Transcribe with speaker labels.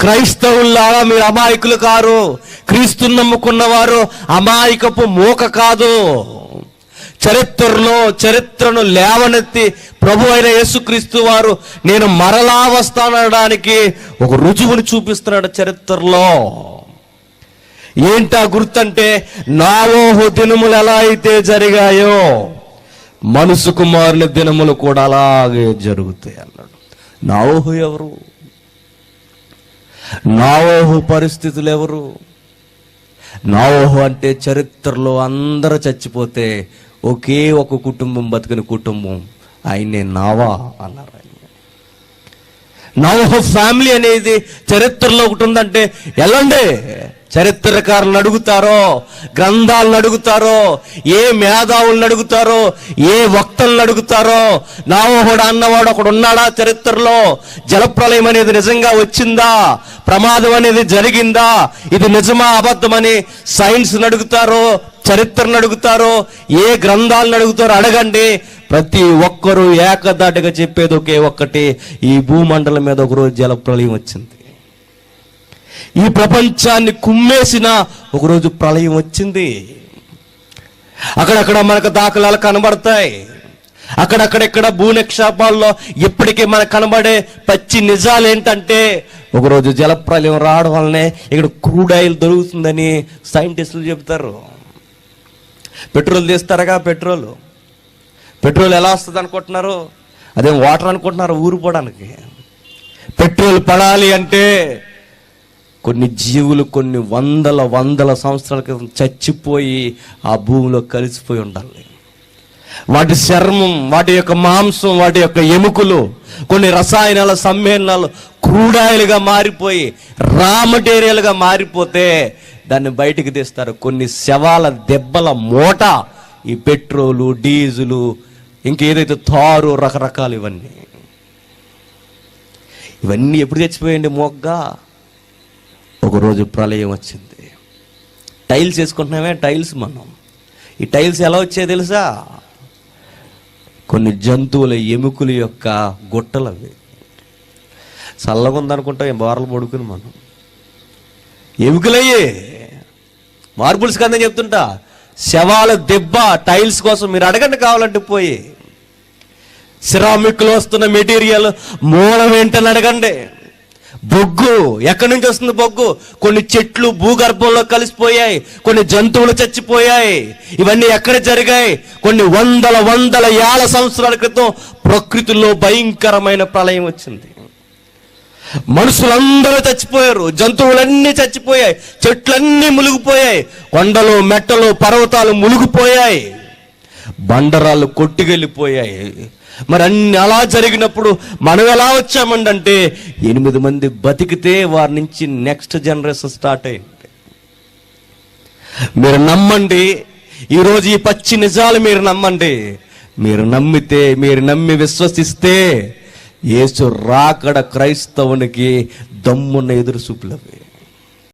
Speaker 1: క్రైస్తవుల్లాగా మీరు అమాయకులు కారు. క్రీస్తు నమ్ముకున్నవారు అమాయకపు మూక కాదు. చరిత్రలో చరిత్రను లేవనెత్తి ప్రభు అయిన యేసుక్రీస్తు వారు నేను మరలా వస్తానడానికి ఒక రుజువుని చూపిస్తున్నాడు చరిత్రలో. ఏంటా గుర్తంటే నావోహు దినములు ఎలా అయితే జరిగాయో మనసు కుమారుని దినములు కూడా అలాగే జరుగుతాయి అన్నాడు. నావోహు ఎవరు? నావోహు పరిస్థితులు ఎవరు? నావోహు అంటే చరిత్రలో అందరూ చచ్చిపోతే ఒకే ఒక కుటుంబం బతికిన కుటుంబం ఆయనే నావా అన్నారు ఆయన. ఫ్యామిలీ అనేది చరిత్రలో ఒకటి ఉందంటే ఎలాండే చరిత్రకారులను అడుగుతారో గ్రంథాలను అడుగుతారో ఏ మేధావులను అడుగుతారో ఏ వక్తలను అడుగుతారో నావోహుడు అన్నవాడు ఒకడు ఉన్నాడా చరిత్రలో? జలప్రలయం అనేది నిజంగా వచ్చిందా? ప్రమాదం అనేది జరిగిందా? ఇది నిజమా అబద్ధమని సైన్స్ని అడుగుతారో చరిత్రను అడుగుతారో ఏ గ్రంథాలను అడుగుతారో అడగండి. ప్రతి ఒక్కరూ ఏకదాటిగా చెప్పేది ఒకే ఒక్కటి. ఈ భూమండలం మీద ఒకరోజు జలప్రలయం వచ్చింది. ఈ ప్రపంచాన్ని కుమ్మేసిన ఒకరోజు ప్రళయం వచ్చింది. అక్కడక్కడ మనకు దాఖలాలు కనబడతాయి. అక్కడక్కడెక్కడ భూ నిక్షేపాల్లో ఇప్పటికీ మనకు కనబడే పచ్చి నిజాలు ఏంటంటే ఒకరోజు జలప్రలయం రావడం వల్లనే ఇక్కడ క్రూడ్ ఆయిల్ దొరుకుతుందని సైంటిస్టులు చెబుతారు. Petrol తీస్తారుగా petrol. పెట్రోల్ ఎలా వస్తుంది అనుకుంటున్నారు? అదేం వాటర్ అనుకుంటున్నారు ఊరిపోవడానికి పెట్రోల్ పడాలి అంటే కొన్ని జీవులు కొన్ని వందల వందల సంవత్సరాల క్రితం చచ్చిపోయి ఆ భూమిలో కలిసిపోయి ఉండాలి. వాటి చర్మం వాటి యొక్క మాంసం వాటి యొక్క ఎముకలు కొన్ని రసాయనాల సమ్మేళనాలు క్రూడాయిలుగా మారిపోయి రా మెటీరియల్గా మారిపోతే దాన్ని బయటికి తీస్తారు. కొన్ని శవాల దెబ్బల మూట ఈ పెట్రోలు డీజిలు ఇంకేదైతే తారు రకరకాలు ఇవన్నీ. ఇవన్నీ ఎప్పుడు తెచ్చిపోయండి మొగ్గా? ఒకరోజు ప్రళయం వచ్చింది. టైల్స్ వేసుకుంటున్నామే టైల్స్ మనం. ఈ టైల్స్ ఎలా వచ్చాయో తెలుసా? కొన్ని జంతువుల ఎముకల యొక్క గుట్టలు అవి. చల్లగా ఉందనుకుంటాం బోరలు పడుకుని మనం. ఎముకలయ్యే. మార్బుల్స్ కందని చెప్తుంటా శవాల దెబ్బ టైల్స్ కోసం మీరు అడగండి కావాలంటే పోయి. సిరామిక్లో వస్తున్న మెటీరియల్ మూలం ఏంటని అడగండి. బొగ్గు. ఎక్కడి నుంచి వస్తుంది బొగ్గు? కొన్ని చెట్లు భూగర్భంలో కలిసిపోయాయి కొన్ని జంతువులు చచ్చిపోయాయి. ఇవన్నీ ఎక్కడ జరిగాయి? కొన్ని వందల వందల ఏళ్ళ సంవత్సరాల క్రితం ప్రకృతిలో భయంకరమైన ప్రళయం వచ్చింది. మనుషులందరూ చచ్చిపోయారు జంతువులన్నీ చచ్చిపోయాయి చెట్లన్నీ మునిగిపోయాయి కొండలు మెట్టలు పర్వతాలు మునిగిపోయాయి. బండరాళ్ళు కొట్టుకెళ్ళిపోయాయి. మరి అన్ని అలా జరిగినప్పుడు మనం ఎలా వచ్చామండంటే ఎనిమిది మంది బతికితే వారి నుంచి నెక్స్ట్ జనరేషన్ స్టార్ట్ అయింది. మీరు నమ్మండి ఈరోజు ఈ పచ్చి నిజాలు మీరు నమ్మండి. మీరు నమ్మితే మీరు నమ్మి విశ్వసిస్తే యేసు రాకడ క్రైస్తవునికి దమ్మున్న ఎదురు చూపులవి.